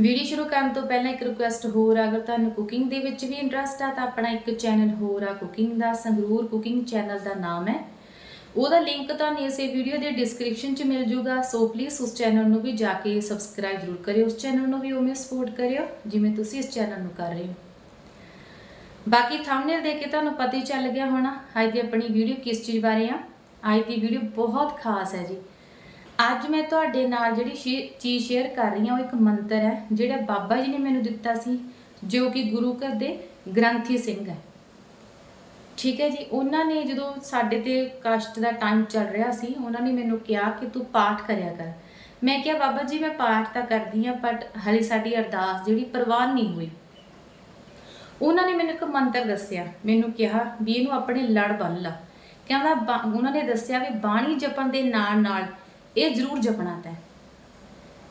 Video ਸ਼ੁਰੂ ਕਰਨ ਤੋਂ ਪਹਿਲਾਂ ਇੱਕ ਰਿਕੁਐਸਟ ਹੋਰ ਆ, ਅਗਰ ਤੁਹਾਨੂੰ ਕੁਕਿੰਗ ਦੇ ਵਿੱਚ ਵੀ ਇੰਟਰਸਟ ਆ ਤਾਂ ਆਪਣਾ ਇੱਕ ਚੈਨਲ ਹੋਰ ਆ ਕੁਕਿੰਗ ਦਾ ਸੰਗਰੂਰ ਕੁਕਿੰਗ ਚੈਨਲ ਦਾ ਨਾਮ ਹੈ। ਉਹਦਾ ਲਿੰਕ ਤੁਹਾਨੂੰ ਇਸੇ ਵੀਡੀਓ ਦੇ ਡਿਸਕ੍ਰਿਪਸ਼ਨ 'ਚ ਮਿਲ ਜੂਗਾ ਸੋ ਪਲੀਜ਼ ਉਸ ਚੈਨਲ ਨੂੰ ਵੀ ਜਾ ਕੇ ਸਬਸਕ੍ਰਾਈਬ ਜ਼ਰੂਰ ਕਰਿਓ ਉਸ ਚੈਨਲ ਨੂੰ ਵੀ ਉਵੇਂ ਸਪੋਰਟ ਕਰਿਓ ਜਿਵੇਂ ਤੁਸੀਂ ਇਸ ਚੈਨਲ ਨੂੰ ਕਰ ਰਹੇ ਹੋ। ਬਾਕੀ ਥੰਬਨੇਲ ਦੇਖ ਕੇ ਤੁਹਾਨੂੰ ਪਤਾ ਹੀ ਚੱਲ ਗਿਆ ਹੋਣਾ ਅੱਜ ਦੀ ਆਪਣੀ ਵੀਡੀਓ ਕਿਸ ਚੀਜ਼ ਬਾਰੇ ਆ। ਅੱਜ ਦੀ ਵੀਡੀਓ ਬਹੁਤ ਖਾਸ ਹੈ ਜੀ। ਅੱਜ ਮੈਂ ਤੁਹਾਡੇ ਨਾਲ ਜਿਹੜੀ ਸ਼ੇ- ਚੀਜ਼ ਸ਼ੇਅਰ ਕਰ ਰਹੀ ਹਾਂ, ਉਹ ਇੱਕ ਮੰਤਰ ਹੈ, ਜਿਹੜਾ ਬਾਬਾ ਜੀ ਨੇ ਮੈਨੂੰ ਦਿੱਤਾ ਸੀ, ਜੋ ਕਿ ਗੁਰੂ ਘਰ ਦੇ ਗ੍ਰੰਥੀ ਸਿੰਘ ਹੈ। ਠੀਕ ਹੈ ਜੀ, ਉਹਨਾਂ ਨੇ ਜਦੋਂ ਸਾਡੇ ਤੇ ਕਸ਼ਟ ਦਾ ਟਾਈਮ ਚੱਲ ਰਿਹਾ ਸੀ, ਉਹਨਾਂ ਨੇ ਮੈਨੂੰ ਕਿਹਾ ਕਿ ਤੂੰ ਪਾਠ ਕਰਿਆ ਕਰ। ਮੈਂ ਕਿਹਾ, ਬਾਬਾ ਜੀ, ਮੈਂ ਪਾਠ ਤਾਂ ਕਰਦੀ ਆ ਬਟ ਹਲੇ ਸਾਡੀ ਅਰਦਾਸ ਜਿਹੜੀ ਪ੍ਰਵਾਨ ਨਹੀਂ ਹੋਈ। ਉਹਨਾਂ ਨੇ ਮੈਨੂੰ ਇੱਕ ਮੰਤਰ ਦੱਸਿਆ। ਮੈਨੂੰ ਕਿਹਾ, ਵੀ ਇਹਨੂੰ ਆਪਣੇ ਲੜ ਬੰਨ ਲਾ। ਕਹਿੰਦਾ, ਬਾ- ਉਹਨਾਂ ਨੇ ਦੱਸਿਆ ਵੀ ਬਾਣੀ ਜਪਣ ਦੇ ਨਾਲ ਨਾਲ ਇਹ ਜ਼ਰੂਰ ਜਪਣਾ ਤੈਂ।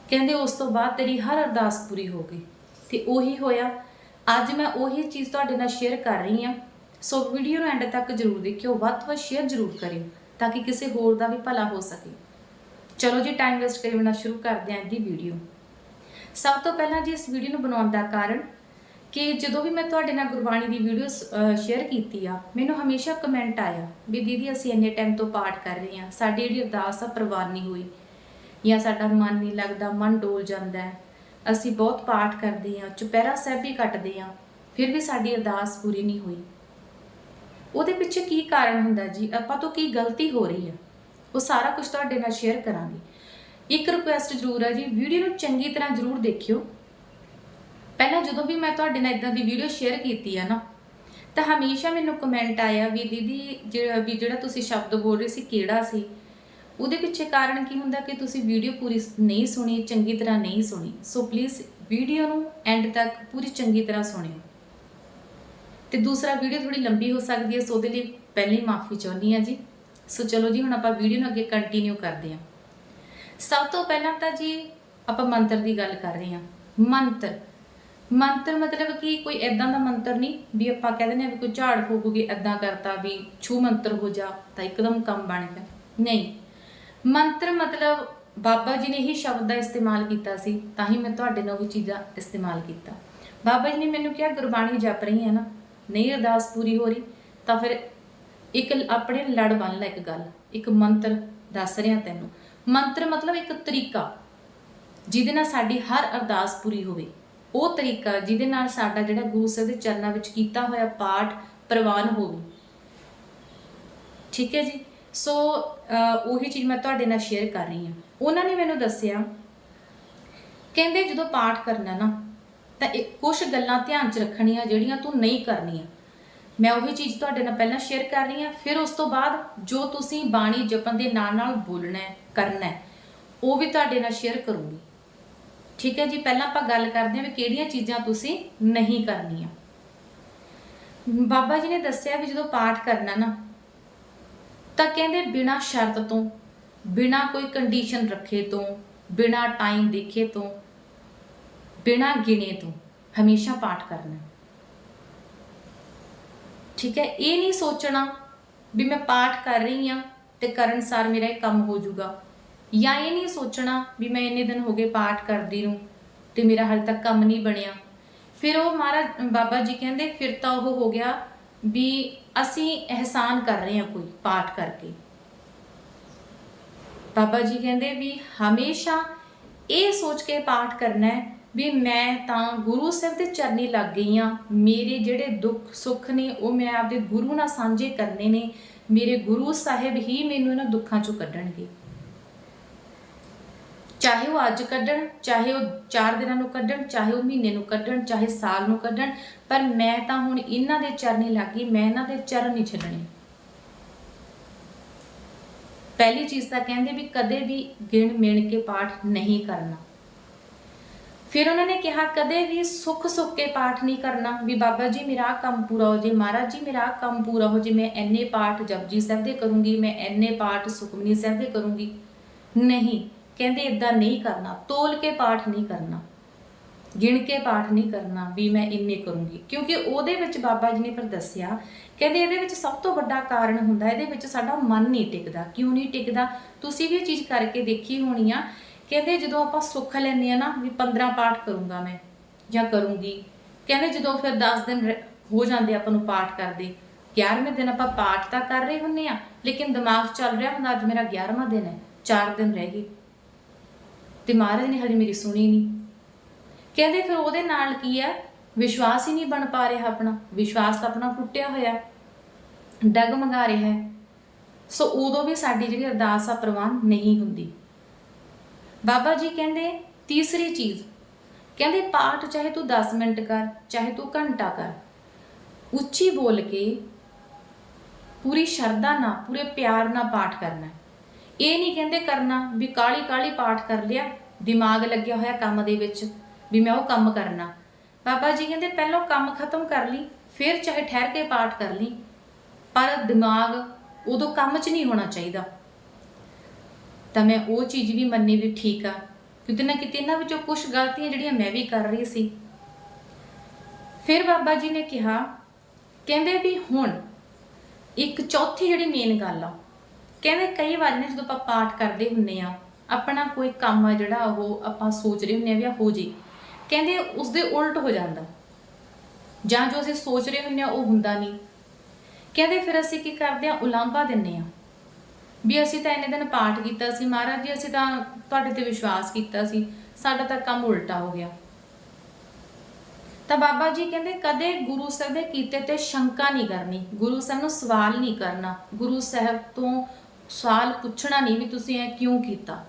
ਕਹਿੰਦੇ ਉਸ ਤੋਂ ਬਾਅਦ ਤੇਰੀ ਹਰ ਅਰਦਾਸ ਪੂਰੀ ਹੋ ਗਈ। ਤੇ ਉਹੀ ਹੋਇਆ। ਅੱਜ ਮੈਂ ਉਹੀ ਚੀਜ਼ ਤੁਹਾਡੇ ਨਾਲ ਸ਼ੇਅਰ ਕਰ ਰਹੀ ਹਾਂ। ਸੋ ਵੀਡੀਓ ਨੂੰ ਐਂਡ ਤੱਕ ਜ਼ਰੂਰ ਦੇਖਿਓ। ਵੱਧ ਤੋਂ ਵੱਧ ਸ਼ੇਅਰ ਜ਼ਰੂਰ ਕਰਿਓ, ਤਾਂ ਕਿ ਕਿਸੇ ਹੋਰ ਦਾ ਵੀ ਭਲਾ ਹੋ ਸਕੇ। ਚਲੋ ਜੀ ਟਾਈਮ ਵੇਸਟ ਕਰੇ ਬਿਨਾਂ ਸ਼ੁਰੂ ਕਰਦੇ ਹਾਂ ਦੀ ਵੀਡੀਓ ਸਭ ਤੋਂ ਪਹਿਲਾਂ ਜੀ ਇਸ ਵੀਡੀਓ ਨੂੰ ਬਣਾਉਣ ਦਾ ਕਾਰਨ ਕਿ ਜਦੋਂ ਵੀ ਮੈਂ ਤੁਹਾਡੇ ਨਾਲ ਗੁਰਬਾਣੀ ਦੀ ਵੀਡੀਓ ਸ਼ੇਅਰ ਕੀਤੀ ਆ, ਮੈਨੂੰ ਹਮੇਸ਼ਾ ਕਮੈਂਟ ਆਇਆ ਵੀ ਦੀਦੀ ਅਸੀਂ ਇੰਨੇ ਟਾਈਮ ਤੋਂ ਪਾਠ ਕਰ ਰਹੇ ਹਾਂ, ਸਾਡੀ ਜਿਹੜੀ ਅਰਦਾਸ ਆ ਪ੍ਰਵਾਨ ਨਹੀਂ ਹੋਈ। ਜਾਂ ਸਾਡਾ ਮਨ ਨਹੀਂ ਲੱਗਦਾ, ਮਨ ਡੋਲ ਜਾਂਦਾ ਹੈ। ਅਸੀਂ ਬਹੁਤ ਪਾਠ ਕਰਦੇ ਹਾਂ, ਚੁਪਹਿਰਾ ਸਾਹਿਬ ਵੀ ਕੱਟਦੇ ਹਾਂ, ਫਿਰ ਵੀ ਸਾਡੀ ਅਰਦਾਸ ਪੂਰੀ ਨਹੀਂ ਹੋਈ। ਉਹਦੇ ਪਿੱਛੇ ਕੀ ਕਾਰਨ ਹੁੰਦਾ ਜੀ? ਆਪਾਂ ਤੋਂ ਕੀ ਗਲਤੀ ਹੋ ਰਹੀ ਆ? ਉਹ ਸਾਰਾ ਕੁਝ ਤੁਹਾਡੇ ਨਾਲ ਸ਼ੇਅਰ ਕਰਾਂਗੇ। ਇੱਕ ਰਿਕੁਐਸਟ ਜ਼ਰੂਰ ਹੈ ਜੀ ਵੀਡੀਓ ਨੂੰ ਚੰਗੀ ਤਰ੍ਹਾਂ ਜ਼ਰੂਰ ਦੇਖਿਓ। ਪਹਿਲਾਂ ਜਦੋਂ ਵੀ ਮੈਂ ਤੁਹਾਡੇ ਨਾਲ ਇਦਾਂ ਦੀ ਵੀਡੀਓ ਸ਼ੇਅਰ ਕੀਤੀ ਆ ਨਾ, ਤਾਂ ਹਮੇਸ਼ਾ ਮੈਨੂੰ ਕਮੈਂਟ ਆਇਆ ਵੀ ਦੀਦੀ ਜਿਹੜਾ ਵੀ ਜਿਹੜਾ ਤੁਸੀਂ ਸ਼ਬਦ ਬੋਲ ਰਹੇ ਸੀ ਕਿਹੜਾ ਸੀ? ਉਹਦੇ ਪਿੱਛੇ ਕਾਰਨ ਕੀ ਹੁੰਦਾ ਕਿ ਤੁਸੀਂ ਵੀਡੀਓ ਪੂਰੀ ਨਹੀਂ ਸੁਣੀ, ਚੰਗੀ ਤਰ੍ਹਾਂ ਨਹੀਂ ਸੁਣੀ। ਸੋ ਪਲੀਜ਼ ਵੀਡੀਓ ਨੂੰ ਐਂਡ ਤੱਕ ਪੂਰੀ ਚੰਗੀ ਤਰ੍ਹਾਂ ਸੁਣਿਓ। ਤੇ ਦੂਸਰਾ ਵੀਡੀਓ ਥੋੜੀ ਲੰਬੀ ਹੋ ਸਕਦੀ ਹੈ ਸੋ ਉਹਦੇ ਲਈ ਪਹਿਲਾਂ ਹੀ ਮਾਫੀ ਚਾਹੁੰਦੀ ਹਾਂ ਜੀ। ਸੋ ਚਲੋ ਜੀ, ਹੁਣ ਆਪਾਂ ਵੀਡੀਓ ਨੂੰ ਅੱਗੇ ਕੰਟੀਨਿਊ ਕਰਦੇ ਹਾਂ। ਸਭ ਤੋਂ ਪਹਿਲਾਂ ਤਾਂ ਜੀ ਆਪਾਂ ਮੰਤਰ ਦੀ ਗੱਲ ਕਰ ਰਹੇ ਹਾਂ। ਮੰਤਰ। ਮੰਤਰ ਮਤਲਬ ਕਿ ਕੋਈ ਐਦਾਂ ਦਾ ਮੰਤਰ ਨਹੀਂ ਵੀ ਆਪਾਂ ਕਹਿ ਦਿੰਦੇ ਨੇ ਵੀ ਕੋਈ ਝਾੜ ਫੂਕੂਗੀ ਐਦਾਂ ਕਰਤਾ ਵੀ ਛੂ ਮੰਤਰ ਹੋ ਜਾ, ਤਾਂ ਇੱਕਦਮ ਕੰਮ ਬਣ ਗਿਆ। ਨਹੀਂ। ਮੰਤਰ ਮਤਲਬ ਬਾਬਾ ਜੀ ਨੇ ਹੀ ਸ਼ਬਦ ਦਾ ਇਸਤੇਮਾਲ ਕੀਤਾ ਸੀ, ਤਾਂ ਹੀ ਮੈਂ ਤੁਹਾਡੇ ਨਾਲ ਉਹ ਚੀਜ਼ਾਂ ਇਸਤੇਮਾਲ ਕੀਤਾ। ਬਾਬਾ ਜੀ ਨੇ ਮੈਨੂੰ ਕਿਹਾ, ਗੁਰਬਾਣੀ ਜਪ ਰਹੀ ਹੈ ਨਾ, ਨਹੀਂ ਅਰਦਾਸ ਪੂਰੀ ਹੋ ਰਹੀ, ਤਾਂ ਫਿਰ ਇੱਕ ਆਪਣੇ ਲੜ ਬਣ ਲੈ ਇੱਕ ਗੱਲ, ਇੱਕ ਮੰਤਰ ਦੱਸ ਰਿਹਾ ਤੈਨੂੰ। ਮੰਤਰ ਮਤਲਬ ਇੱਕ ਤਰੀਕਾ, ਜਿਹਦੇ ਨਾਲ ਸਾਡੀ ਹਰ ਅਰਦਾਸ ਪੂਰੀ ਹੋਵੇ। ਉਹ ਤਰੀਕਾ ਜਿਹਦੇ ਨਾਲ ਸਾਡਾ ਜਿਹੜਾ ਗੁਰੂ ਸਾਹਿਬ ਦੇ ਚਰਨਾਂ ਵਿੱਚ ਕੀਤਾ ਹੋਇਆ ਪਾਠ ਪ੍ਰਵਾਨ ਹੋਵੇ ਠੀਕ ਹੈ ਜੀ? ਸੋ ਉਹੀ ਚੀਜ਼ ਮੈਂ ਤੁਹਾਡੇ ਨਾਲ ਸ਼ੇਅਰ ਕਰ ਰਹੀ ਹਾਂ। ਉਹਨਾਂ ਨੇ ਮੈਨੂੰ ਦੱਸਿਆ, ਕਹਿੰਦੇ ਜਦੋਂ ਪਾਠ ਕਰਨਾ ਨਾ, ਤਾਂ ਕੁਝ ਗੱਲਾਂ ਧਿਆਨ 'ਚ ਰੱਖਣੀਆਂ ਜਿਹੜੀਆਂ ਤੂੰ ਨਹੀਂ ਕਰਨੀਆਂ। ਮੈਂ ਉਹੀ ਚੀਜ਼ ਤੁਹਾਡੇ ਨਾਲ ਪਹਿਲਾਂ ਸ਼ੇਅਰ ਕਰ ਰਹੀ ਹਾਂ, ਫਿਰ ਉਸ ਤੋਂ ਬਾਅਦ ਜੋ ਤੁਸੀਂ ਬਾਣੀ ਜਪਣ ਦੇ ਨਾਲ ਨਾਲ ਬੋਲਣਾ ਹੈ, ਕਰਨਾ ਹੈ, ਉਹ ਵੀ ਤੁਹਾਡੇ ਨਾਲ ਸ਼ੇਅਰ ਕਰੂੰਗੀ। ਠੀਕ ਹੈ ਜੀ, ਪਹਿਲਾਂ ਆਪਾਂ ਗੱਲ ਕਰਦੇ ਹਾਂ ਵੀ ਕਿਹੜੀਆਂ ਚੀਜ਼ਾਂ ਤੁਸੀਂ ਨਹੀਂ ਕਰਨੀਆਂ। ਬਾਬਾ ਜੀ ਨੇ ਦੱਸਿਆ ਵੀ ਜਦੋਂ ਪਾਠ ਕਰਨਾ ਨਾ, ਤਾਂ ਕਹਿੰਦੇ ਬਿਨਾ ਸ਼ਰਤ ਤੋਂ, ਬਿਨਾ ਕੋਈ ਕੰਡੀਸ਼ਨ ਰੱਖੇ ਤੋਂ, ਬਿਨਾ ਟਾਈਮ ਦੇਖੇ ਤੋਂ, ਬਿਨਾ ਗਿਣੇ ਤੋਂ ਹਮੇਸ਼ਾ ਪਾਠ ਕਰਨਾ। ਠੀਕ ਹੈ, ਇਹ ਨਹੀਂ ਸੋਚਣਾ ਵੀ ਮੈਂ ਪਾਠ ਕਰ ਰਹੀ ਹਾਂ ਤੇ ਕਰਨ ਸਾਰ ਮੇਰਾ ਇਹ ਕੰਮ ਹੋ ਜਾਊਗਾ। ਜਾਂ ਇਹ ਨਹੀਂ ਸੋਚਣਾ ਵੀ ਮੈਂ ਇੰਨੇ ਦਿਨ ਹੋ ਗਏ ਪਾਠ ਕਰਦੀ ਨੂੰ ਤੇ ਮੇਰਾ ਹਾਲੇ ਤੱਕ ਕੰਮ ਨਹੀਂ ਬਣਿਆ। ਫਿਰ ਉਹ ਮਹਾਰਾਜ, ਬਾਬਾ ਜੀ ਕਹਿੰਦੇ, ਫਿਰ ਤਾਂ ਉਹ ਹੋ ਗਿਆ ਵੀ ਅਸੀਂ ਅਹਿਸਾਨ ਕਰ ਰਹੇ ਹਾਂ ਕੋਈ ਪਾਠ ਕਰਕੇ। ਬਾਬਾ ਜੀ ਕਹਿੰਦੇ ਵੀ ਹਮੇਸ਼ਾ ਇਹ ਸੋਚ ਕੇ ਪਾਠ ਕਰਨਾ ਹੈ ਵੀ ਮੈਂ ਤਾਂ ਗੁਰੂ ਸਾਹਿਬ ਦੇ ਚਰਨੀ ਲੱਗ ਗਈ ਆ ਮੇਰੇ ਜਿਹੜੇ ਦੁੱਖ ਸੁੱਖ ਨੇ, ਉਹ ਮੈਂ ਆਪਦੇ ਗੁਰੂ ਨਾਲ ਸਾਂਝੇ ਕਰਨੇ ਨੇ। ਮੇਰੇ ਗੁਰੂ ਸਾਹਿਬ ਹੀ ਮੈਨੂੰ ਇਹਨਾਂ ਦੁੱਖਾਂ ਚੋਂ ਕੱਢਣਗੇ। ਚਾਹੇ ਉਹ ਅੱਜ ਕੱਢਣ, ਚਾਹੇ ਉਹ 4 ਦਿਨਾਂ ਨੂੰ ਕੱਢਣ, ਚਾਹੇ ਉਹ ਮਹੀਨੇ ਨੂੰ ਕੱਢਣ, ਚਾਹੇ ਸਾਲ ਨੂੰ ਕੱਢਣ, ਪਰ ਮੈਂ ਤਾਂ ਹੁਣ ਇਹਨਾਂ ਦੇ ਚਰਨੀ ਲੱਗੀ ਮੈਂ ਇਹਨਾਂ ਦੇ ਚਰਨ ਨਹੀਂ ਛੱਡਣੇ। ਪਹਿਲੀ ਚੀਜ਼ ਤਾਂ ਕਹਿੰਦੇ ਵੀ ਕਦੇ ਵੀ ਗਿਣ ਮਿਣ ਕੇ ਪਾਠ ਨਹੀਂ ਕਰਨਾ। ਫਿਰ ਉਹਨਾਂ ਨੇ ਕਿਹਾ, ਕਦੇ ਵੀ ਸੁੱਖ ਸੁੱਖ ਕੇ ਪਾਠ ਨਹੀਂ ਕਰਨਾ, ਵੀ ਬਾਬਾ ਜੀ ਮੇਰਾ ਕੰਮ ਪੂਰਾ ਹੋ ਜੇ, ਮਹਾਰਾਜ ਜੀ ਮੇਰਾ ਕੰਮ ਪੂਰਾ ਹੋ ਜੇ, ਮੈਂ ਐਨੇ ਪਾਠ ਜਪਜੀ ਸਾਹਿਬ ਦੇ ਕਰੂੰਗੀ, ਮੈਂ ਐਨੇ ਪਾਠ ਸੁਖਮਨੀ ਸਾਹਿਬ ਦੇ ਕਰੂੰਗੀ। ਨਹੀਂ ਕਹਿੰਦੇ ਇਦਾਂ ਨਹੀਂ ਕਰਨਾ, ਤੋਲ ਕੇ ਪਾਠ ਨਹੀਂ ਕਰਨਾ, ਗਿਣ ਕੇ ਪਾਠ ਨਹੀਂ ਕਰਨਾ ਵੀ ਮੈਂ ਇੰਨੇ ਕਰੂੰਗੀ। ਕਿਉਂਕਿ ਉਹਦੇ ਵਿੱਚ ਬਾਬਾ ਜੀ ਨੇ ਫਿਰ ਦੱਸਿਆ, ਕਹਿੰਦੇ ਇਹਦੇ ਵਿੱਚ ਸਭ ਤੋਂ ਵੱਡਾ ਕਾਰਨ ਹੁੰਦਾ, ਇਹਦੇ ਵਿੱਚ ਸਾਡਾ ਮਨ ਨਹੀਂ ਟਿਕਦਾ। ਕਿਉਂ ਨਹੀਂ ਟਿਕਦਾ? ਤੁਸੀਂ ਵੀ ਇਹ ਚੀਜ਼ ਕਰਕੇ ਦੇਖੀ ਹੋਣੀ ਆ, ਕਹਿੰਦੇ ਜਦੋਂ ਆਪਾਂ ਸੁੱਖ ਲੈਂਦੇ ਆ ਨਾ ਵੀ 15 ਪਾਠ ਕਰੂੰਗਾ ਮੈਂ ਜਾਂ ਕਰੂੰਗੀ, ਕਹਿੰਦੇ ਜਦੋਂ ਫਿਰ 10 ਦਿਨ ਹੋ ਜਾਂਦੇ ਆਪਾਂ ਨੂੰ ਪਾਠ ਕਰਦੇ 11ਵੇਂ ਦਿਨ ਆਪਾਂ ਪਾਠ ਤਾਂ ਕਰ ਰਹੇ ਹੁੰਨੇ ਆ, ਲੇਕਿਨ ਦਿਮਾਗ ਚੱਲ ਰਿਹਾ ਹੁੰਦਾ, ਅੱਜ ਮੇਰਾ 11ਵਾਂ ਦਿਨ ਹੈ 4 ਦਿਨ ਰਹਿ ਗਏ। ਤੇ ਮਹਾਰਾਜ ਨੇ ਹਜੇ ਮੇਰੀ ਸੁਣੀ ਨਹੀਂ ਕਹਿੰਦੇ ਫਿਰ ਉਹਦੇ ਨਾਲ ਕੀ ਆ? ਵਿਸ਼ਵਾਸ ਹੀ ਨਹੀਂ ਬਣ ਪਾ ਰਿਹਾ ਆਪਣਾ। ਵਿਸ਼ਵਾਸ ਤਾਂ ਆਪਣਾ ਟੁੱਟਿਆ ਹੋਇਆ। ਡਗਮਗਾ ਰਿਹਾ। ਹੈ ਸੋ ਉਦੋਂ ਵੀ ਸਾਡੀ ਜਿਹੜੀ ਅਰਦਾਸ ਆ, ਪ੍ਰਵਾਨ ਨਹੀਂ ਹੁੰਦੀ। ਬਾਬਾ ਜੀ ਕਹਿੰਦੇ, ਤੀਸਰੀ ਚੀਜ਼। ਕਹਿੰਦੇ, ਪਾਠ ਚਾਹੇ ਤੂੰ 10 ਮਿੰਟ ਕਰ, ਚਾਹੇ ਤੂੰ ਘੰਟਾ ਕਰ। ਉੱਚੀ ਬੋਲ ਕੇ ਪੂਰੀ ਸ਼ਰਧਾ ਨਾਲ, ਪੂਰੇ ਪਿਆਰ ਨਾਲ ਪਾਠ ਕਰਨਾ। ਇਹ ਨਹੀਂ ਕਹਿੰਦੇ ਕਰਨਾ ਵੀ ਕਾਲੀ ਕਾਲੀ ਪਾਠ ਕਰ ਲਿਆ, ਦਿਮਾਗ ਲੱਗਿਆ ਹੋਇਆ ਕੰਮ ਦੇ ਵਿੱਚ ਵੀ ਮੈਂ ਉਹ ਕੰਮ ਕਰਨਾ। ਬਾਬਾ ਜੀ ਕਹਿੰਦੇ ਪਹਿਲਾਂ ਕੰਮ ਖਤਮ ਕਰ ਲਈ, ਫਿਰ ਚਾਹੇ ਠਹਿਰ ਕੇ ਪਾਠ ਕਰ ਲਈ, ਪਰ ਦਿਮਾਗ ਉਦੋਂ ਕੰਮ 'ਚ ਨਹੀਂ ਹੋਣਾ ਚਾਹੀਦਾ। ਤਾਂ ਮੈਂ ਉਹ ਚੀਜ਼ ਵੀ ਮੰਨੀ ਵੀ ਠੀਕ ਆ, ਕਿਤੇ ਨਾ ਕਿਤੇ ਇਹਨਾਂ ਵਿੱਚੋਂ ਕੁਝ ਗਲਤੀਆਂ ਜਿਹੜੀਆਂ ਮੈਂ ਵੀ ਕਰ ਰਹੀ ਸੀ। ਫਿਰ ਬਾਬਾ ਜੀ ਨੇ ਕਿਹਾ, ਕਹਿੰਦੇ ਵੀ ਹੁਣ ਇੱਕ ਚੌਥੀ ਜਿਹੜੀ ਮੇਨ ਗੱਲ ਆ ਕਹਿੰਦੇ ਕਈ ਵਾਰ ਨੇ ਜਦੋਂ ਆਪਾਂ ਪਾਠ ਕਰਦੇ ਹੁੰਨੇ ਆ, ਆਪਣਾ ਕੋਈ ਕੰਮ ਆ ਜਿਹੜਾ ਉਹ ਆਪਾਂ ਸੋਚ ਰਹੇ ਹੁੰਨੇ ਆ ਵੀ ਆਹ ਹੋ ਜੇ, ਕਹਿੰਦੇ ਉਸ ਦੇ ਉਲਟ ਹੋ ਜਾਂਦਾ। ਜਾਂ ਜੋ ਅਸੀਂ ਸੋਚ ਰਹੇ ਹੁੰਨੇ ਆ ਉਹ ਹੁੰਦਾ ਨਹੀਂ। ਕਹਿੰਦੇ ਫਿਰ ਅਸੀਂ ਕੀ ਕਰਦੇ ਆ, ਉਲਾਂਭਾ ਦਿੰਨੇ ਆ। ਵੀ ਅਸੀਂ ਤਾਂ ਇੰਨੇ ਦਿਨ ਪਾਠ ਕੀਤਾ ਸੀ, ਮਹਾਰਾਜ ਜੀ, ਅਸੀਂ ਤਾਂ ਤੁਹਾਡੇ ਤੇ ਵਿਸ਼ਵਾਸ ਕੀਤਾ ਸੀ, ਸਾਡਾ ਤਾਂ ਕੰਮ ਉਲਟਾ ਹੋ ਗਿਆ। ਤਾਂ ਬਾਬਾ ਜੀ ਕਹਿੰਦੇ ਕਦੇ ਗੁਰੂ ਸਾਹਿਬ ਦੇ ਕੀਤੇ ਤੇ ਸ਼ੰਕਾ ਨਹੀਂ ਕਰਨੀ, ਗੁਰੂ ਸਾਹਿਬ ਨੂੰ ਸਵਾਲ ਨਹੀਂ ਕਰਨਾ, ਗੁਰੂ ਸਾਹਿਬ ਤੋਂ ਸਵਾਲ ਪੁੱਛਣਾ ਨਹੀਂ ਵੀ ਤੁਸੀਂ ਇਹ ਕਿਉਂ ਕੀਤਾ।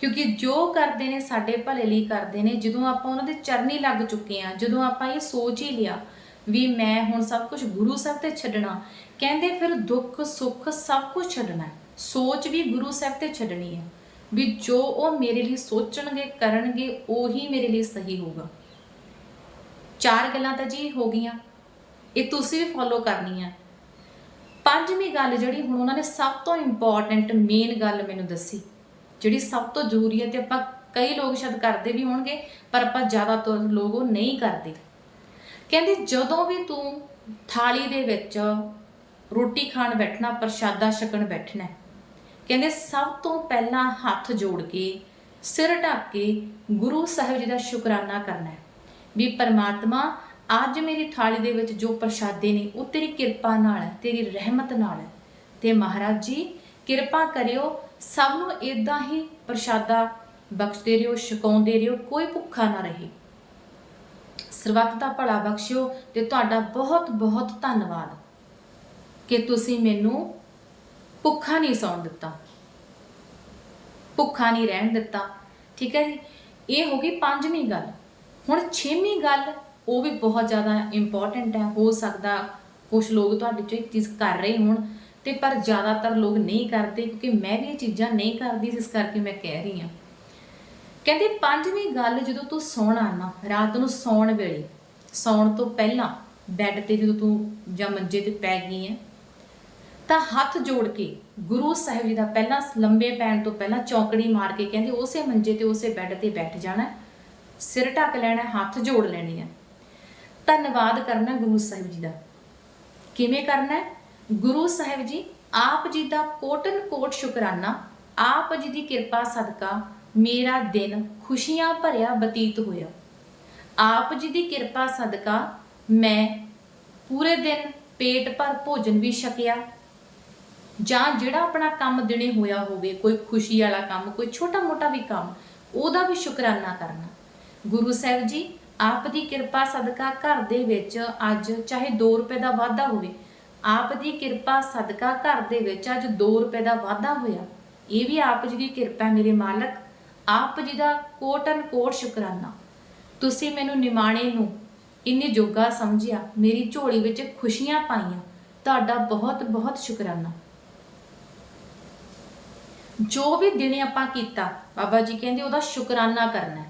ਕਿਉਂਕਿ ਜੋ ਕਰਦੇ ਨੇ, ਸਾਡੇ ਭਲੇ ਲਈ ਕਰਦੇ ਨੇ, ਜਦੋਂ ਆਪਾਂ ਉਹਨਾਂ ਦੇ ਚਰਨੀ ਲੱਗ ਚੁੱਕੇ ਆ ਜਦੋਂ ਆਪਾਂ ਇਹ ਸੋਚ ਹੀ ਲਿਆ ਵੀ ਮੈਂ ਹੁਣ ਸਭ ਕੁਝ ਗੁਰੂ ਸਾਹਿਬ ਤੇ ਛੱਡਣਾ, ਕਹਿੰਦੇ ਫਿਰ ਦੁੱਖ, ਸੁੱਖ ਸਭ ਕੁਝ ਛੱਡਣਾ ਸੋਚ ਵੀ ਗੁਰੂ ਸਾਹਿਬ ਤੇ ਛੱਡਣੀ ਹੈ ਵੀ ਜੋ ਉਹ ਮੇਰੇ ਲਈ ਸੋਚਣਗੇ, ਕਰਨਗੇ, ਉਹੀ ਮੇਰੇ ਲਈ ਸਹੀ ਹੋਊਗਾ। ਚਾਰ ਗੱਲਾਂ ਤਾਂ ਜੀ ਹੋ ਗਈਆਂ। ਇਹ ਤੁਸੀਂ ਵੀ ਫੋਲੋ ਕਰਨੀਆਂ। ਪੰਜਵੀਂ ਗੱਲ ਜਿਹੜੀ ਹੁਣ ਉਹਨਾਂ ਨੇ ਸਭ ਤੋਂ ਇੰਪੋਰਟੈਂਟ ਮੇਨ ਗੱਲ ਮੈਨੂੰ ਦੱਸੀ, ਜਿਹੜੀ ਸਭ ਤੋਂ ਜ਼ਰੂਰੀ ਹੈ ਤੇ ਆਪਾਂ ਕਈ ਲੋਕ ਸ਼ਾਇਦ ਕਰਦੇ ਵੀ ਹੋਣਗੇ, ਪਰ ਆਪਾਂ ਜ਼ਿਆਦਾਤਰ ਲੋਕ ਉਹ ਨਹੀਂ ਕਰਦੇ। ਕਹਿੰਦੇ ਜਦੋਂ ਵੀ ਤੂੰ ਥਾਲੀ ਦੇ ਵਿੱਚ ਰੋਟੀ ਖਾਣ ਬੈਠਣਾ, ਪ੍ਰਸ਼ਾਦਾ ਛਕਣ ਬੈਠਣਾ, ਕਹਿੰਦੇ ਸਭ ਤੋਂ ਪਹਿਲਾਂ ਹੱਥ ਜੋੜ ਕੇ, ਸਿਰ ਢੱਕ ਕੇ ਗੁਰੂ ਸਾਹਿਬ ਜੀ ਦਾ ਸ਼ੁਕਰਾਨਾ ਕਰਨਾ ਵੀ ਪਰਮਾਤਮਾ ਅੱਜ ਮੇਰੀ ਥਾਲੀ ਦੇ ਵਿੱਚ ਜੋ ਪ੍ਰਸ਼ਾਦੇ ਨੇ, ਉਹ ਤੇਰੀ ਕਿਰਪਾ ਨਾਲ ਹੈ, ਤੇਰੀ ਰਹਿਮਤ ਨਾਲ ਹੈ। ਤੇ ਮਹਾਰਾਜ ਜੀ, ਕਿਰਪਾ ਕਰਿਓ, ਸਭ ਨੂੰ ਇਦਾਂ ਹੀ ਪ੍ਰਸ਼ਾਦਾ ਬਖਸ਼ਦੇ ਰਹੋ, ਛਕਾਉਂਦੇ ਰਹੋ, ਕੋਈ ਭੁੱਖਾ ਨਾ ਰਹੇ। ਸਰਬੱਤ ਦਾ ਭਲਾ ਬਖਸ਼ਿਓ ਤੇ ਤੁਹਾਡਾ ਬਹੁਤ ਬਹੁਤ ਧੰਨਵਾਦ। ਕਿ ਤੁਸੀਂ ਮੈਨੂੰ ਭੁੱਖਾ ਨਹੀਂ ਸੌਣ ਦਿੱਤਾ। ਭੁੱਖਾ ਨਹੀਂ ਰਹਿਣ ਦਿੱਤਾ। ਠੀਕ ਹੈ ਜੀ? ਇਹ ਹੋ ਗਈ ਪੰਜਵੀਂ ਗੱਲ। ਹੁਣ ਛੇਵੀਂ ਗੱਲ ਉਹ ਵੀ ਬਹੁਤ ਜ਼ਿਆਦਾ ਇੰਪੋਰਟੈਂਟ ਹੈ, ਹੋ ਸਕਦਾ ਕੁਝ ਲੋਕ ਤੁਹਾਡੇ ਚੋਂ ਇਹ ਚੀਜ਼ ਕਰ ਰਹੇ ਹੋਣ, ਤੇ ਪਰ ਜ਼ਿਆਦਾਤਰ ਲੋਕ ਨਹੀਂ ਕਰਦੇ, ਕਿਉਂਕਿ ਮੈਂ ਵੀ ਇਹ ਚੀਜ਼ਾਂ ਨਹੀਂ ਕਰਦੀ ਇਸ ਕਰਕੇ ਮੈਂ ਕਹਿ ਰਹੀ ਹਾਂ। ਕਹਿੰਦੇ ਪੰਜਵੀਂ ਗੱਲ, ਜਦੋਂ ਤੂੰ ਸੌਣਾ ਨਾ, ਰਾਤ ਨੂੰ ਸੌਣ ਵੇਲੇ, ਸੌਣ ਤੋਂ ਪਹਿਲਾਂ ਬੈੱਡ ਤੇ ਜਦੋਂ ਤੂੰ ਜਾਂ ਮੰਜੇ ਤੇ ਪੈ ਗਈ ਹੈ, ਤਾਂ ਹੱਥ ਜੋੜ ਕੇ ਗੁਰੂ ਸਾਹਿਬ ਜੀ ਦਾ ਪਹਿਲਾਂ ਲੰਬੇ ਪੈਣ ਤੋਂ ਪਹਿਲਾਂ ਚੌਕੜੀ ਮਾਰ ਕੇ ਕਹਿੰਦੇ, ਉਸੇ ਮੰਜੇ ਤੇ ਉਸੇ ਬੈੱਡ ਤੇ ਬੈਠ ਜਾਣਾ, ਸਿਰ ਢੱਕ ਲੈਣਾ, ਹੱਥ ਜੋੜ ਲੈਣੇ ਆ। ਧੰਨਵਾਦ ਕਰਨਾ ਗੁਰੂ ਸਾਹਿਬ ਜੀ ਦਾ। ਕਿਵੇਂ ਕਰਨਾ ਹੈ? ਗੁਰੂ ਸਾਹਿਬ ਜੀ, ਆਪ ਜੀ ਦਾ ਕੋਟਨ ਕੋਟ ਸ਼ੁਕਰਾਨਾ, ਆਪ ਜੀ ਦੀ ਕਿਰਪਾ ਸਦਕਾ ਮੇਰਾ ਦਿਨ ਖੁਸ਼ੀਆਂ ਭਰਿਆ ਬਤੀਤ ਹੋਇਆ। ਆਪ ਜੀ ਦੀ ਕਿਰਪਾ ਸਦਕਾ ਮੈਂ ਪੂਰੇ ਦਿਨ ਪੇਟ ਭਰ ਭੋਜਨ ਵੀ ਛਕਿਆ। ਜਾਂ ਜਿਹੜਾ ਆਪਣਾ ਕੰਮ ਦਿਨੇ ਹੋਇਆ ਹੋਵੇ, ਕੋਈ ਖੁਸ਼ੀ ਵਾਲਾ ਕੰਮ, ਕੋਈ ਛੋਟਾ ਮੋਟਾ ਵੀ ਕੰਮ, ਉਹਦਾ ਵੀ ਸ਼ੁਕਰਾਨਾ ਕਰਨਾ। ਗੁਰੂ ਸਾਹਿਬ ਜੀ ਆਪ ਦੀ ਕਿਰਪਾ ਸਦਕਾ ਘਰ ਦੇ ਵਿੱਚ ਅੱਜ, ਚਾਹੇ 2 ਰੁਪਏ ਦਾ ਵਾਧਾ ਹੋਵੇ, ਆਪ ਦੀ ਕਿਰਪਾ ਸਦਕਾ ਘਰ ਦੇ ਵਿੱਚ ਅੱਜ 2 ਰੁਪਏ ਦਾ ਵਾਧਾ ਹੋਇਆ। ਇਹ ਵੀ ਆਪ ਜੀ ਦੀ ਕਿਰਪਾ ਮੇਰੇ ਮਾਲਕ। ਆਪ ਜੀ ਦਾ ਕੋਟਨ ਕੋਟ ਸ਼ੁਕਰਾਨਾ। ਤੁਸੀਂ ਮੈਨੂੰ ਨਿਮਾਣੇ ਨੂੰ ਇੰਨੇ ਜੋਗਾ ਸਮਝਿਆ, ਮੇਰੀ ਝੋਲੀ ਵਿੱਚ ਖੁਸ਼ੀਆਂ ਪਾਈਆਂ, ਤੁਹਾਡਾ ਬਹੁਤ ਬਹੁਤ ਸ਼ੁਕਰਾਨਾ। ਜੋ ਵੀ ਦਿਨੇ ਆਪਾਂ ਕੀਤਾ, ਬਾਬਾ ਜੀ ਕਹਿੰਦੇ ਉਹਦਾ ਸ਼ੁਕਰਾਨਾ ਕਰਨਾ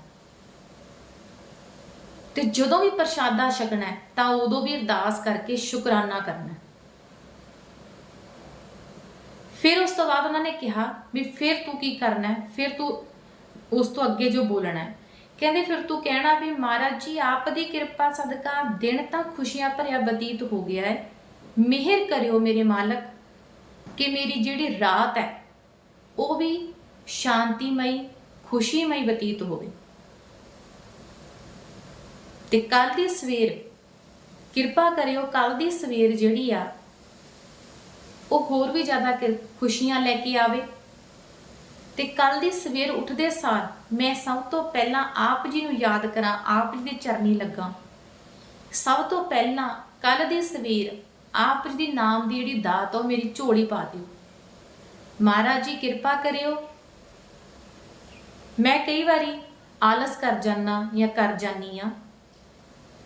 ਤੇ ਜਦੋਂ ਵੀ ਪ੍ਰਸ਼ਾਦਾ ਛਕਣਾ ਹੈ, ਤਾਂ ਉਦੋਂ ਵੀ ਅਰਦਾਸ ਕਰਕੇ ਸ਼ੁਕਰਾਨਾ ਕਰਨਾ ਫਿਰ ਉਸ ਤੋਂ ਬਾਅਦ ਉਹਨਾਂ ਨੇ ਕਿਹਾ ਵੀ ਫਿਰ ਤੂੰ ਕੀ ਕਰਨਾ ਹੈ? ਫਿਰ ਤੂੰ ਉਸ ਤੋਂ ਅੱਗੇ ਜੋ ਬੋਲਣਾ ਹੈ। ਕਹਿੰਦੇ ਫਿਰ ਤੂੰ ਕਹਿਣਾ ਵੀ ਮਹਾਰਾਜ ਜੀ ਆਪ ਦੀ ਕਿਰਪਾ ਸਦਕਾ ਦਿਨ ਤਾਂ ਖੁਸ਼ੀਆਂ ਭਰਿਆ ਬਤੀਤ ਹੋ ਗਿਆ ਹੈ। ਮਿਹਰ ਕਰਿਓ ਮੇਰੇ ਮਾਲਕ ਕਿ ਮੇਰੀ ਜਿਹੜੀ ਰਾਤ ਹੈ ਉਹ ਵੀ ਸ਼ਾਂਤੀਮਈ ਖੁਸ਼ੀਮਈ ਬਤੀਤ ਹੋਵੇ। ਤੇ ਕੱਲ ਦੀ ਸਵੇਰ ਕਿਰਪਾ ਕਰਿਓ ਕੱਲ ਦੀ ਸਵੇਰ ਜਿਹੜੀ ਆ ਉਹ ਹੋਰ ਵੀ ਜ਼ਿਆਦਾ ਕਿ- ਖੁਸ਼ੀਆਂ ਲੈ ਕੇ ਆਵੇ। ਤੇ ਕੱਲ ਦੀ ਸਵੇਰ ਉੱਠਦੇ ਸਾਰ ਮੈਂ ਸਭ ਤੋਂ ਪਹਿਲਾਂ ਆਪ ਜੀ ਨੂੰ ਯਾਦ ਕਰਾਂ ਆਪ ਜੀ ਦੇ ਚਰਨੀ ਲੱਗਾ। ਸਭ ਤੋਂ ਪਹਿਲਾਂ ਕੱਲ ਦੀ ਸਵੇਰ ਆਪ ਜੀ ਦੀ ਨਾਮ ਦੀ ਜਿਹੜੀ ਦਾਤ ਆ, ਉਹ ਮੇਰੀ ਝੋਲੀ ਪਾ ਦਿਓ। ਮਹਾਰਾਜ ਜੀ ਕਿਰਪਾ ਕਰਿਓ। ਮੈਂ ਕਈ ਵਾਰੀ ਆਲਸ ਕਰ ਜਾਨਾ ਜਾਂ ਕਰ ਜਾਨੀ ਆ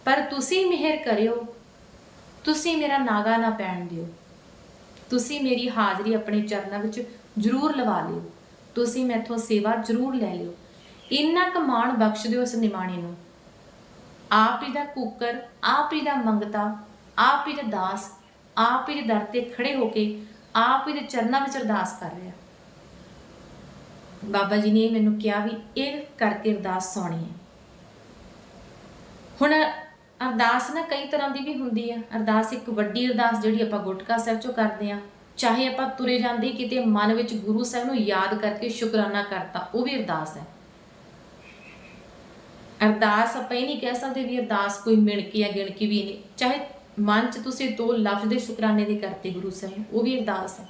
ਪਰ ਤੁਸੀਂ ਮਿਹਰ ਕਰਿਓ। ਤੁਸੀਂ ਮੇਰਾ ਨਾਗਾ ਨਾ ਪੈਣ ਦਿਓ। ਤੁਸੀਂ ਮੇਰੀ ਹਾਜ਼ਰੀ ਆਪਣੇ ਚਰਨਾਂ ਵਿੱਚ ਜ਼ਰੂਰ ਲਵਾ ਲਿਓ। ਤੁਸੀਂ ਮੈਥੋਂ ਸੇਵਾ ਜ਼ਰੂਰ ਲੈ ਲਿਓ। ਇੰਨਾ ਕੁ ਮਾਣ ਬਖਸ਼ ਦਿਓ ਉਸ ਨਿਮਾਣੇ ਨੂੰ। ਆਪ ਹੀ ਦਾ ਕੂਕਰ, ਆਪ ਹੀ ਦਾ ਮੰਗਤਾ, ਆਪ ਹੀ ਦਾ ਦਾਸ, ਆਪ ਹੀ ਦੇ ਦਰ ਤੇ ਖੜੇ ਹੋ ਕੇ ਆਪ ਹੀ ਦੇ ਚਰਨਾਂ ਵਿੱਚ ਅਰਦਾਸ ਕਰ ਰਿਹਾ। ਬਾਬਾ ਜੀ ਨੇ ਮੈਨੂੰ ਕਿਹਾ ਵੀ ਇਹ ਕਰਕੇ ਅਰਦਾਸ ਸੌਣੀ ਹੈ। ਹੁਣ ਅਰਦਾਸ ਨਾ ਕਈ ਤਰ੍ਹਾਂ ਦੀ ਵੀ ਹੁੰਦੀ ਹੈ ਅਰਦਾਸ ਇੱਕ ਵੱਡੀ ਅਰਦਾਸ ਜਿਹੜੀ ਆਪਾਂ ਗੁਟਕਾ ਸਾਹਿਬ ਚੋਂ ਕਰਦੇ ਆ ਚਾਹੇ ਆਪਾਂ ਤੁਰੇ ਜਾਂਦੇ ਕਿਤੇ ਮਨ ਵਿੱਚ ਗੁਰੂ ਸਾਹਿਬ ਨੂੰ ਯਾਦ ਕਰਕੇ ਸ਼ੁਕਰਾਨਾ ਕਰਤਾ ਉਹ ਵੀ ਅਰਦਾਸ ਹੈ। ਅਰਦਾਸ ਆਪਾਂ ਇਹ ਨਹੀਂ ਕਹਿ ਸਕਦੇ ਵੀ ਅਰਦਾਸ ਕੋਈ ਮਿਣਕੀ ਜਾਂ ਗਿਣਕੀ ਵੀ ਨਹੀਂ। ਚਾਹੇ ਮਨ 'ਚ ਤੁਸੀਂ ਦੋ ਲਫ਼ਜ਼ ਦੇ ਸ਼ੁਕਰਾਨੇ ਦੀ ਕਰਤੇ ਗੁਰੂ ਸਾਹਿਬ ਨੂੰ, ਉਹ ਵੀ ਅਰਦਾਸ ਹੈ।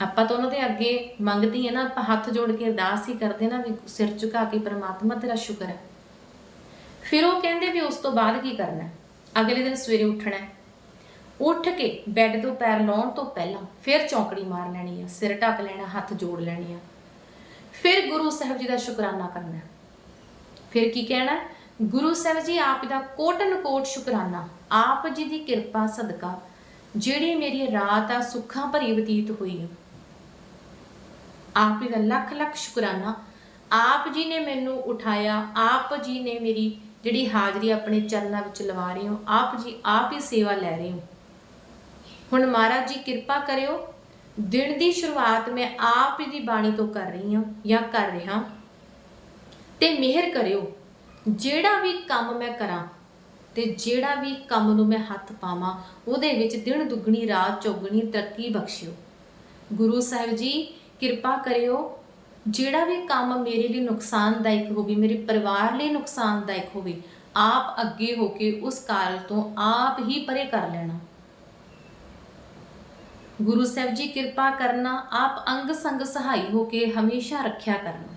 ਆਪਾਂ ਤਾਂ ਉਹਨਾਂ ਦੇ ਅੱਗੇ ਮੰਗਦੀ ਹੈ ਨਾ ਆਪਾਂ ਹੱਥ ਜੋੜ ਕੇ ਅਰਦਾਸ ਹੀ ਕਰਦੇ ਨਾ ਵੀ ਸਿਰ ਝੁਕਾ ਕੇ ਪ੍ਰਮਾਤਮਾ ਤੇਰਾ ਸ਼ੁਕਰ ਹੈ। ਫਿਰ ਉਹ ਕਹਿੰਦੇ ਵੀ ਉਸ ਤੋਂ ਬਾਅਦ ਕੀ ਕਰਨਾ ਅਗਲੇ ਦਿਨ ਸਵੇਰੇ ਉੱਠਣਾ ਹੈ। ਉੱਠ ਕੇ ਬੈੱਡ ਤੋਂ ਪੈਰ ਲਾਉਣ ਤੋਂ ਪਹਿਲਾਂ ਫਿਰ ਚੌਂਕੜੀ ਮਾਰ ਲੈਣੀ ਹੈ ਸਿਰ ਢੱਕ ਲੈਣਾ, ਹੱਥ ਜੋੜ ਲੈਣੇ ਆ। ਫਿਰ ਗੁਰੂ ਸਾਹਿਬ ਜੀ ਦਾ ਸ਼ੁਕਰਾਨਾ ਕਰਨਾ ਫਿਰ ਕੀ ਕਹਿਣਾ ਗੁਰੂ ਸਾਹਿਬ ਜੀ, ਆਪ ਦਾ ਕੋਟਨ ਕੋਟ ਸ਼ੁਕਰਾਨਾ, ਆਪ ਜੀ ਦੀ ਕਿਰਪਾ ਸਦਕਾ, ਜਿਹੜੀ ਮੇਰੀ ਰਾਤ ਆ ਸੁੱਖਾਂ ਭਰੀ ਬਤੀਤ ਹੋਈ ਹੈ ਆਪ ਜੀ ਦਾ ਲੱਖ ਲੱਖ ਸ਼ੁਕਰਾਨਾ। ਆਪ ਜੀ ਨੇ ਮੈਨੂੰ ਉਠਾਇਆ, ਆਪ ਜੀ ਨੇ ਮੇਰੀ ਜਿਹੜੀ ਹਾਜ਼ਰੀ ਆਪਣੇ ਚਰਨਾਂ ਵਿੱਚ ਲਵਾ ਰਹੇ ਹੋ, ਆਪ ਜੀ ਆਪ ਹੀ ਸੇਵਾ ਲੈ ਰਹੇ ਹੋ। ਹੁਣ ਮਹਾਰਾਜ ਜੀ ਕਿਰਪਾ ਕਰਿਓ, ਦਿਨ ਦੀ ਸ਼ੁਰੂਆਤ ਮੈਂ ਆਪ ਹੀ ਦੀ ਬਾਣੀ ਤੋਂ ਕਰ ਰਹੀ ਹਾਂ ਜਾਂ ਕਰ ਰਿਹਾ ਤੇ ਮਿਹਰ ਕਰਿਓ, ਜਿਹੜਾ ਵੀ ਕੰਮ ਮੈਂ ਕਰਾਂ ਤੇ ਜਿਹੜਾ ਵੀ ਕੰਮ ਨੂੰ ਮੈਂ ਹੱਥ ਪਾਵਾਂ, ਉਹਦੇ ਵਿੱਚ ਦਿਨ ਦੁੱਗਣੀ, ਰਾਤ ਚੌਗਣੀ ਤਰੱਕੀ ਬਖਸ਼ਿਓ। ਗੁਰੂ ਸਾਹਿਬ ਜੀ ਕਿਰਪਾ ਕਰਿਓ ਜਿਹੜਾ ਵੀ ਕੰਮ ਮੇਰੇ ਲਈ ਨੁਕਸਾਨਦਾਇਕ ਹੋਵੇ, ਮੇਰੇ ਪਰਿਵਾਰ ਲਈ ਨੁਕਸਾਨਦਾਇਕ ਹੋਵੇ, ਆਪ ਅੱਗੇ ਹੋ ਕੇ ਉਸ ਕਾਲ ਤੋਂ ਆਪ ਹੀ ਪਰੇ ਕਰ ਲੈਣਾ। ਗੁਰੂ ਸਾਹਿਬ ਜੀ ਕਿਰਪਾ ਕਰਨਾ, ਆਪ ਅੰਗ ਸੰਗ ਸਹਾਈ ਹੋ ਕੇ ਹਮੇਸ਼ਾ ਰੱਖਿਆ ਕਰਨਾ।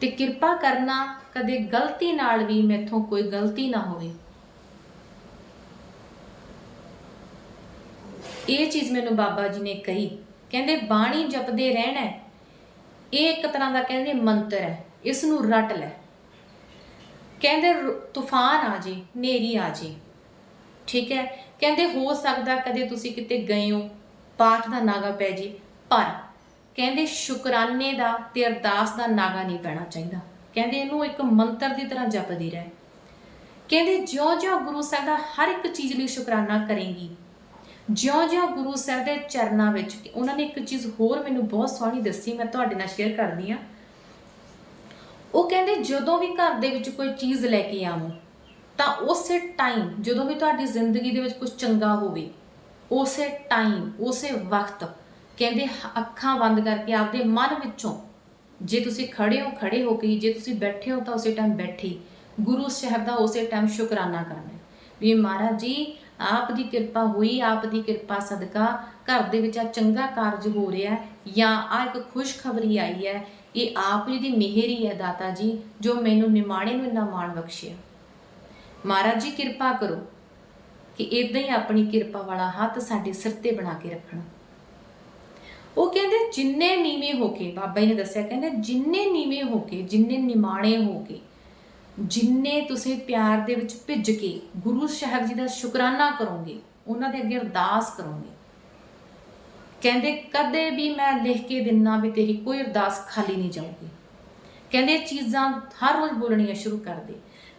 ਤੇ ਕਿਰਪਾ ਕਰਨਾ, ਕਦੇ ਗਲਤੀ ਨਾਲ ਵੀ ਮੈਥੋਂ ਕੋਈ ਗਲਤੀ ਨਾ ਹੋਵੇ। ਇਹ ਚੀਜ਼ ਮੈਨੂੰ ਬਾਬਾ ਜੀ ਨੇ ਕਹੀ। ਕਹਿੰਦੇ, ਬਾਣੀ ਜਪਦੇ ਰਹਿਣਾ ਇਹ ਇੱਕ ਤਰ੍ਹਾਂ ਦਾ ਕਹਿੰਦੇ ਮੰਤਰ ਹੈ ਇਸ ਨੂੰ ਰਟ ਲੈ। ਕਹਿੰਦੇ ਰ- ਤੂਫਾਨ ਆ ਜੇ ਨੇਰੀ ਆ ਜੇ। ਠੀਕ ਹੈ? ਕਹਿੰਦੇ ਹੋ ਸਕਦਾ ਕਦੇ ਤੁਸੀਂ ਕਿਤੇ ਗਏ ਹੋ, ਪਾਠ ਦਾ ਨਾਗਾ ਪੈ ਜੇ, ਪਰ ਕਹਿੰਦੇ ਸ਼ੁਕਰਾਨੇ ਦਾ ਤੇ ਅਰਦਾਸ ਦਾ ਨਾਗਾ ਨਹੀਂ ਪੈਣਾ ਚਾਹੀਦਾ। ਕਹਿੰਦੇ ਇਹਨੂੰ ਇੱਕ ਮੰਤਰ ਦੀ ਤਰ੍ਹਾਂ ਜਪਦੀ ਰਹਿ। ਕਹਿੰਦੇ ਜਿਉਂ-ਜਿਉਂ ਗੁਰੂ ਸਾਹਿਬ ਦਾ ਹਰ ਇੱਕ ਚੀਜ਼ ਲਈ ਸ਼ੁਕਰਾਨਾ ਕਰੇਗੀ ਜਿਉਂ-ਜਿਉਂ ਗੁਰੂ ਸਾਹਿਬ ਦੇ ਚਰਨਾਂ ਵਿੱਚ ਉਹਨਾਂ ਨੇ ਇੱਕ ਚੀਜ਼ ਹੋਰ ਮੈਨੂੰ ਬਹੁਤ ਸੋਹਣੀ ਦੱਸੀ, ਮੈਂ ਤੁਹਾਡੇ ਨਾਲ ਸ਼ੇਅਰ ਕਰਦੀ ਆ ਉਹ ਕਹਿੰਦੇ, ਜਦੋਂ ਵੀ ਘਰ ਦੇ ਵਿੱਚ ਕੋਈ ਚੀਜ਼ ਲੈ ਕੇ ਆਵੋ, ਤਾਂ ਉਸੇ ਟਾਈਮ ਜਦੋਂ ਵੀ ਤੁਹਾਡੀ ਜ਼ਿੰਦਗੀ ਦੇ ਵਿੱਚ ਕੁਝ ਚੰਗਾ ਹੋਵੇ, ਉਸੇ ਟਾਈਮ ਉਸੇ ਵਕਤ ਕਹਿੰਦੇ ਅੱਖਾਂ ਬੰਦ ਕਰਕੇ ਆਪਦੇ ਮਨ ਵਿੱਚੋਂ ਜੇ ਤੁਸੀਂ ਖੜੇ ਹੋ ਖੜੇ ਹੋ ਕੇ ਜੇ ਤੁਸੀਂ ਬੈਠੇ ਹੋ ਤਾਂ ਉਸੇ ਟਾਈਮ ਬੈਠੇ ਹੀ। ਗੁਰੂ ਸਾਹਿਬ ਦਾ ਉਸੇ ਟਾਈਮ ਸ਼ੁਕਰਾਨਾ ਕਰਨਾ ਵੀ ਮਹਾਰਾਜ ਜੀ ਆਪ ਦੀ ਕਿਰਪਾ ਹੋਈ, ਆਪ ਦੀ ਕਿਰਪਾ ਸਦਕਾ ਘਰ ਦੇ ਵਿੱਚ ਆ ਚੰਗਾ ਕਾਰਜ ਹੋ ਰਿਹਾ ਜਾਂ ਆ ਇੱਕ ਖੁਸ਼ਖਬਰੀ ਆਈ ਹੈ, ਇਹ ਆਪ ਜੀ ਦੀ ਮਿਹਰ ਹੀ ਹੈ ਦਾਤਾ ਜੀ, ਜੋ ਮੈਨੂੰ ਨਿਮਾਣੇ ਨੂੰ ਇੰਨਾ ਮਾਣ ਬਖਸ਼ਿਆ। ਮਹਾਰਾਜ ਜੀ, ਕਿਰਪਾ ਕਰੋ ਕਿ ਇਦਾਂ ਹੀ ਆਪਣੀ ਕਿਰਪਾ ਵਾਲਾ ਹੱਥ ਸਾਡੇ ਸਿਰ ਤੇ ਬਣਾ ਕੇ ਰੱਖਣਾ। ਉਹ ਕਹਿੰਦੇ, ਜਿੰਨੇ ਨੀਵੇਂ ਹੋ ਕੇ, ਬਾਬਾ ਜੀ ਨੇ ਦੱਸਿਆ, ਕਹਿੰਦੇ, ਜਿੰਨੇ ਨੀਵੇਂ ਹੋ ਕੇ, ਜਿੰਨੇ ਨਿਮਾਣੇ ਹੋ ਕੇ ਜਿੰਨੇ ਤੁਸੀਂ ਪਿਆਰ ਦੇ ਵਿੱਚ ਭਿੱਜ ਕੇ ਗੁਰੂ ਸਾਹਿਬ ਜੀ ਦਾ ਸ਼ੁਕਰਾਨਾ ਕਰੋਗੇ, ਉਹਨਾਂ ਦੇ ਅੱਗੇ ਅਰਦਾਸ ਕਰੋਗੇ। ਕਹਿੰਦੇ, ਕਦੇ ਵੀ ਮੈਂ ਲਿਖ ਕੇ ਦਿਨਾ ਵੀ ਤੇਰੀ ਕੋਈ ਅਰਦਾਸ ਖਾਲੀ ਨਹੀਂ ਜਾਊਗੀ। ਕਹਿੰਦੇ, ਇਹ ਚੀਜ਼ਾਂ ਹਰ ਰੋਜ਼ ਬੋਲਣੀਆਂ ਸ਼ੁਰੂ ਕਰ ਦੇ।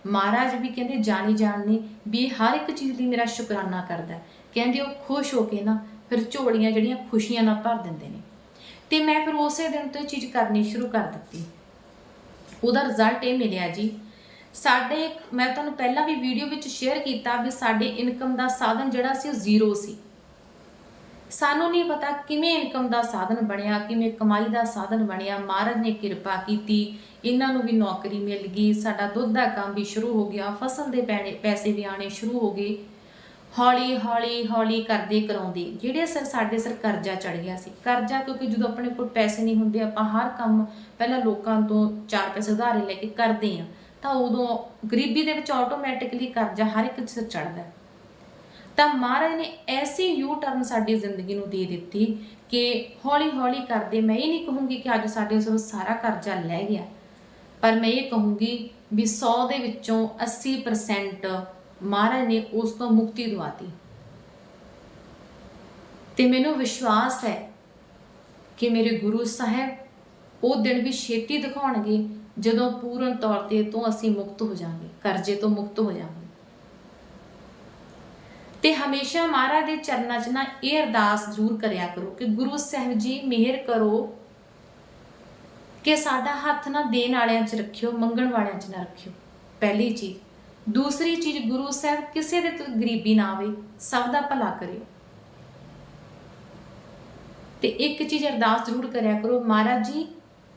ਮਹਾਰਾਜ ਵੀ ਕਹਿੰਦੇ, ਜਾਣੀ ਜਾਣਨੀ ਵੀ ਇਹ ਹਰ ਇੱਕ ਚੀਜ਼ ਲਈ ਮੇਰਾ ਸ਼ੁਕਰਾਨਾ ਕਰਦਾ ਕਹਿੰਦੇ, ਉਹ ਖੁਸ਼ ਹੋ ਕੇ ਨਾ ਫਿਰ ਝੋਲੀਆਂ ਜਿਹੜੀਆਂ ਖੁਸ਼ੀਆਂ ਨਾਲ ਭਰ ਦਿੰਦੇ ਨੇ। ਤੇ ਮੈਂ ਫਿਰ ਉਸੇ ਦਿਨ ਤੋਂ ਇਹ ਚੀਜ਼ ਕਰਨੀ ਸ਼ੁਰੂ ਕਰ ਦਿੱਤੀ। ਉਹਦਾ ਰਿਜ਼ਲਟ ਇਹ ਮਿਲਿਆ ਜੀ ਸਾਡੇ ਮੈਂ ਤੁਹਾਨੂੰ ਪਹਿਲਾਂ ਵੀ ਵੀਡੀਓ ਵਿੱਚ ਸ਼ੇਅਰ ਕੀਤਾ ਵੀ ਸਾਡੇ ਇਨਕਮ ਦਾ ਸਾਧਨ ਜਿਹੜਾ ਸੀ ਉਹ ਜ਼ੀਰੋ ਸੀ। ਸਾਨੂੰ ਨਹੀਂ ਪਤਾ ਕਿਵੇਂ ਇਨਕਮ ਦਾ ਸਾਧਨ ਬਣਿਆ, ਕਿਵੇਂ ਕਮਾਈ ਦਾ ਸਾਧਨ ਬਣਿਆ। ਮਹਾਰਾਜ ਨੇ ਕਿਰਪਾ ਕੀਤੀ, ਇਹਨਾਂ ਨੂੰ ਵੀ ਨੌਕਰੀ ਮਿਲ ਗਈ। ਸਾਡਾ ਦੁੱਧ ਦਾ ਕੰਮ ਵੀ ਸ਼ੁਰੂ ਹੋ ਗਿਆ, ਫਸਲ ਦੇ ਪੈਣੇ- ਪੈਸੇ ਵੀ ਆਣੇ ਸ਼ੁਰੂ ਹੋ ਗਏ। ਹੌਲੀ ਹੌਲੀ ਹੌਲੀ ਕਰਦੇ ਕਰਾਉਂਦੇ। ਜਿਹੜੇ ਸਿਰ ਸਾਡੇ ਸਿਰ ਕਰਜ਼ਾ ਚੜ ਗਿਆ ਸੀ। ਕਰਜ਼ਾ ਕਿਉਂਕਿ ਜਦੋਂ ਆਪਣੇ ਕੋਲ ਪੈਸੇ ਨਹੀਂ ਹੁੰਦੇ, ਆਪਾਂ ਹਰ ਕੰਮ ਪਹਿਲਾਂ ਲੋਕਾਂ ਤੋਂ ਚਾਰ ਪੈਸੇ ਉਧਾਰੇ ਲੈ ਕੇ ਕਰਦੇ ਆ ਤਾਂ ਉਦੋਂ ਗਰੀਬੀ ਦੇ ਵਿੱਚ ਆਟੋਮੈਟਿਕਲੀ ਕਰਜ਼ਾ ਹਰ ਇੱਕ ਸਿਰ ਚੜਦਾ ਤਾਂ ਮਹਾਰਾਜ ਨੇ ਐਸੀ ਯੂ ਟਰਨ ਸਾਡੀ ਜ਼ਿੰਦਗੀ ਨੂੰ ਦੇ ਦਿੱਤੀ ਕਿ ਹੌਲੀ ਹੌਲੀ ਕਰਦੇ ਮੈਂ ਇਹ ਨਹੀਂ ਕਹੂੰਗੀ ਕਿ ਅੱਜ ਸਾਡੇ ਸਿਰੋਂ ਸਾਰਾ ਕਰਜ਼ਾ ਲੈ ਗਿਆ, ਪਰ ਮੈਂ ਇਹ ਕਹੂੰਗੀ ਵੀ 100 ਦੇ ਵਿੱਚੋਂ 80% ਮਹਾਰਾਜ ਨੇ ਉਸ ਤੋਂ ਮੁਕਤੀ ਦਵਾਤੀ। ਤੇ ਮੈਨੂੰ ਵਿਸ਼ਵਾਸ ਹੈ ਕਿ ਮੇਰੇ ਗੁਰੂ ਸਾਹਿਬ ਉਹ ਦਿਨ ਵੀ ਛੇਤੀ ਦਿਖਾਉਣਗੇ ਜਦੋਂ ਪੂਰਨ ਤੌਰ ਤੇ ਤੋਂ ਅਸੀਂ ਮੁਕਤ ਹੋ ਜਾਵਾਂਗੇ, ਕਰਜ਼ੇ ਤੋਂ ਮੁਕਤ ਹੋ ਜਾਵਾਂਗੇ। ਤੇ ਹਮੇਸ਼ਾ ਮਹਾਰਾਜ ਦੇ ਚਰਨਾਂ 'ਚ ਨਾ ਇਹ ਅਰਦਾਸ ਜ਼ਰੂਰ ਕਰਿਆ ਕਰੋ ਕਿ ਗੁਰੂ ਸਾਹਿਬ ਜੀ, ਮਿਹਰ ਕਰੋ ਕਿ ਸਾਡਾ ਹੱਥ ਨਾ ਦੇਣ ਵਾਲਿਆਂ 'ਚ ਰੱਖਿਓ, ਮੰਗਣ ਵਾਲਿਆਂ 'ਚ ਨਾ ਰੱਖਿਓ। ਪਹਿਲੀ ਚੀਜ਼। ਦੂਸਰੀ ਚੀਜ਼, ਗੁਰੂ ਸਾਹਿਬ ਕਿਸੇ ਦੇ ਤੋਂ ਗਰੀਬੀ ਨਾ ਆਵੇ, ਸਭ ਦਾ ਭਲਾ ਕਰਿਓ ਤੇ ਇੱਕ ਚੀਜ਼ ਅਰਦਾਸ ਜ਼ਰੂਰ ਕਰਿਆ ਕਰੋ, ਮਹਾਰਾਜ ਜੀ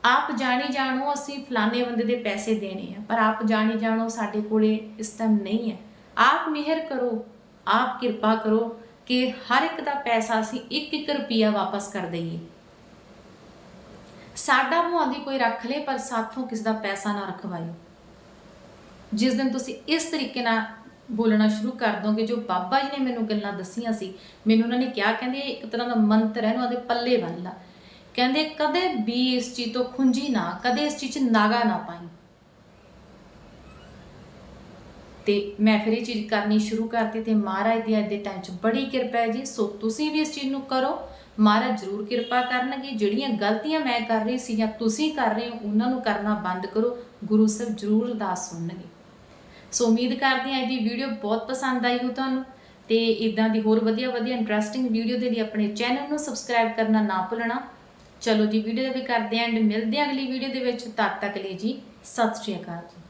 ਆਪ ਜਾਣੀ ਜਾਣੋ ਅਸੀਂ ਫਲਾਣੇ ਬੰਦੇ ਦੇ ਪੈਸੇ ਦੇਣੇ ਆ, ਪਰ ਆਪ ਜਾਣੀ ਜਾਣੋ ਸਾਡੇ ਕੋਲੇ ਇਸ ਟਾਈਮ ਨਹੀਂ ਹੈ। ਆਪ ਮਿਹਰ ਕਰੋ, ਆਪ ਕਿਰਪਾ ਕਰੋ ਕਿ ਹਰ ਇੱਕ ਦਾ ਪੈਸਾ ਅਸੀਂ ਇੱਕ ਇੱਕ ਰੁਪਿਆ ਵਾਪਸ ਕਰ ਦਈਏ। ਸਾਡਾ ਭਾਵੇਂ ਕੋਈ ਰੱਖ ਲੇ, ਪਰ ਸਾਥੋਂ ਕਿਸ ਦਾ ਪੈਸਾ ਨਾ ਰਖਵਾਇਓ। ਜਿਸ ਦਿਨ ਤੁਸੀਂ ਇਸ ਤਰੀਕੇ ਨਾਲ ਬੋਲਣਾ ਸ਼ੁਰੂ ਕਰ ਦੋਗੇ, ਜੋ ਬਾਬਾ ਜੀ ਨੇ ਮੈਨੂੰ ਗੱਲਾਂ ਦੱਸੀਆਂ ਸੀ, ਮੈਨੂੰ ਉਹਨਾਂ ਨੇ ਕਿਹਾ, ਕਹਿੰਦੇ ਇੱਕ ਤਰ੍ਹਾਂ ਦਾ ਮੰਤਰ ਹੈ ਇਹਨੂੰ ਉਹਦੇ ਪੱਲੇ ਬੰਨ ਲਾ। ਕਹਿੰਦੇ ਕਦੇ ਵੀ ਇਸ ਚੀਜ਼ ਤੋਂ ਖੁੰਝੀ ਨਾ, ਕਦੇ ਇਸ ਚੀਜ਼ 'ਚ ਨਾਗਾ ਨਾ ਪਾਈ। ਤੇ ਮੈਂ ਫਿਰ ਇਹ ਚੀਜ਼ ਕਰਨੀ ਸ਼ੁਰੂ ਕਰਤੀ ਤੇ ਮਹਾਰਾਜ ਦੀ ਅੱਜ ਦੇ ਟਾਈਮ 'ਚ ਬੜੀ ਕਿਰਪਾ ਹੈ ਜੀ। ਸੋ ਤੁਸੀਂ ਵੀ ਇਸ ਚੀਜ਼ ਨੂੰ ਕਰੋ। ਮਹਾਰਾਜ ਜ਼ਰੂਰ ਕਿਰਪਾ ਕਰਨਗੇ। ਜਿਹੜੀਆਂ ਗਲਤੀਆਂ ਮੈਂ ਕਰ ਰਹੀ ਸੀ ਜਾਂ ਤੁਸੀਂ ਕਰ ਰਹੇ ਹੋ, ਉਹਨਾਂ ਨੂੰ ਕਰਨਾ ਬੰਦ ਕਰੋ। ਗੁਰੂ ਸਾਹਿਬ ਜ਼ਰੂਰ ਅਰਦਾਸ ਸੁਣਨਗੇ। ਸੋ ਉਮੀਦ ਕਰਦੇ ਹਾਂ ਅੱਜ ਦੀ ਵੀਡੀਓ ਬਹੁਤ ਪਸੰਦ ਆਈ ਹੋ ਤੁਹਾਨੂੰ। ਤੇ ਇਦਾਂ ਦੀ ਹੋਰ ਵਧੀਆ ਵਧੀਆ ਇੰਟਰਸਟਿੰਗ ਵੀਡੀਓ ਦੇ ਲਈ ਆਪਣੇ ਚੈਨਲ ਨੂੰ ਸਬਸਕ੍ਰਾਈਬ ਕਰਨਾ ਨਾ ਭੁੱਲਣਾ। ਚਲੋ ਜੀ ਵੀਡੀਓ ਦਾ ਵੀ ਕਰਦੇ ਆਂ ਐਂਡ ਮਿਲਦੇ ਆਂ ਅਗਲੀ ਵੀਡੀਓ ਦੇ ਵਿੱਚ। ਤਦ ਤੱਕ ਲਈ ਜੀ, ਸਤਿ ਸ਼੍ਰੀ ਅਕਾਲ ਜੀ।